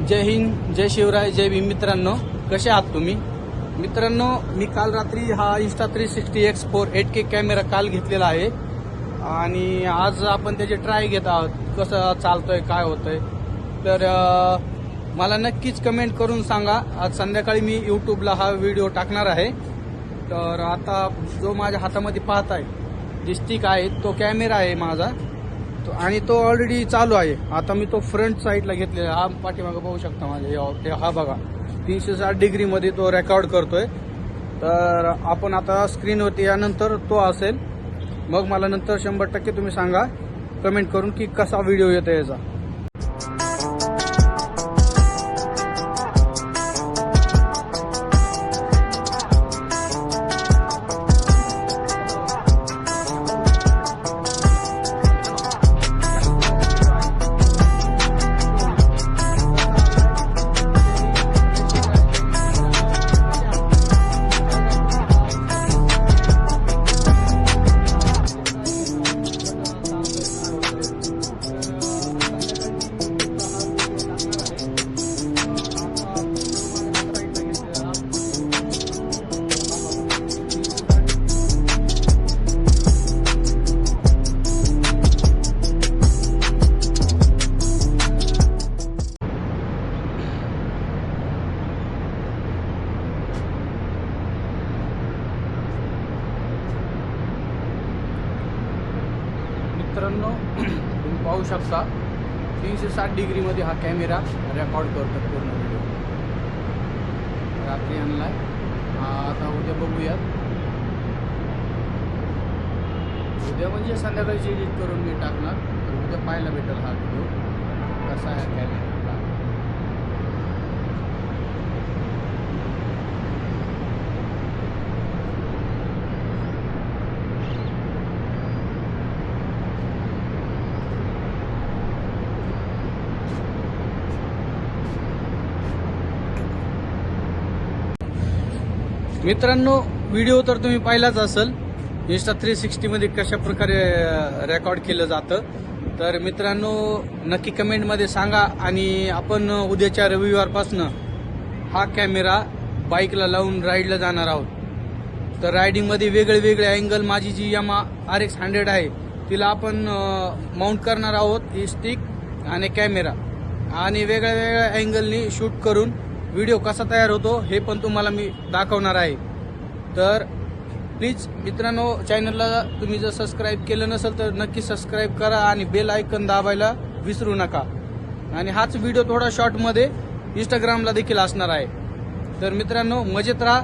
जय हिंद जय शिवराय जय भीम. मित्रांनो कसे आहात तुम्ही? मित्रांनो मी काल रात्री हा Insta three sixty X four eight K camera काल घेतलेला आहे. आणि आज आपण त्याचे ट्राय घेत आहोत कसं चालतोय काय होतंय. तर मला नक्कीच कमेंट करून सांगा. आज संध्याकाळी मी यूट्यूबला हा व्हिडिओ टाकणार आहे. तर आता जो माझ्या हातामध्ये पाहत आहे डिस्टिक आहे तो कॅमेरा आहे माझा. तो आणि तो ऑलरेडी चालू आहे. आता मी तो फ्रंट साईडला घेतलेला हा पाठीमागं पाहू शकता माझ्या. या- ते हा बघा. तीनशे साठ डिग्रीमध्ये तो रेकॉर्ड करतोय. तर आपण आता स्क्रीनवरती यानंतर तो असेल. मग मला नंतर शंभर टक्के तुम्ही सांगा. कमेंट करून की कसा व्हिडिओ येतो याचा. मित्रांनो तुम्ही पाहू शकता तीनशे साठ डिग्रीमध्ये हा कॅमेरा रेकॉर्ड करतो पूर्ण व्हिडिओ रात्री आणलाय. हा आता उद्या बघूयात. उद्या म्हणजे संध्याकाळची एडिट करून मी टाकणार तर उद्या पाहायला भेटेल हा व्हिडिओ कसा आहे कॅमेरा? मित्रांनो व्हिडिओ तर तुम्ही पाहिलाच असेल. इन्स्टा थ्री सिक्स्टीमध्ये कशा प्रकारे रेकॉर्ड केलं जातं. तर मित्रांनो नक्की कमेंटमध्ये सांगा आणि आपण उद्याच्या रविवारपासनं हा कॅमेरा बाईकला लावून राईडला जाणार आहोत. तर रायडिंगमध्ये वेगळे वेगळे अँगल माझी जी यमा आर एक्स हंड्रेड आहे तिला आपण माउंट करणार आहोत ही स्टिक आणि कॅमेरा आणि वेगळ्या वेगळ्या अँगलनी शूट करून व्हिडिओ कसा तयार होतो हे पण तुम्हाला मी दाखवणार आहे. तर प्लीज मित्रांनो चॅनलला तुम्ही जर सबस्क्राईब केलं नसेल तर नक्की सबस्क्राईब करा आणि बेल आयकन दाबायला विसरू नका. आणि हाच व्हिडिओ थोडा शॉर्टमध्ये इंस्टाग्रामला देखील असणार आहे. तर मित्रांनो मजेत राहा.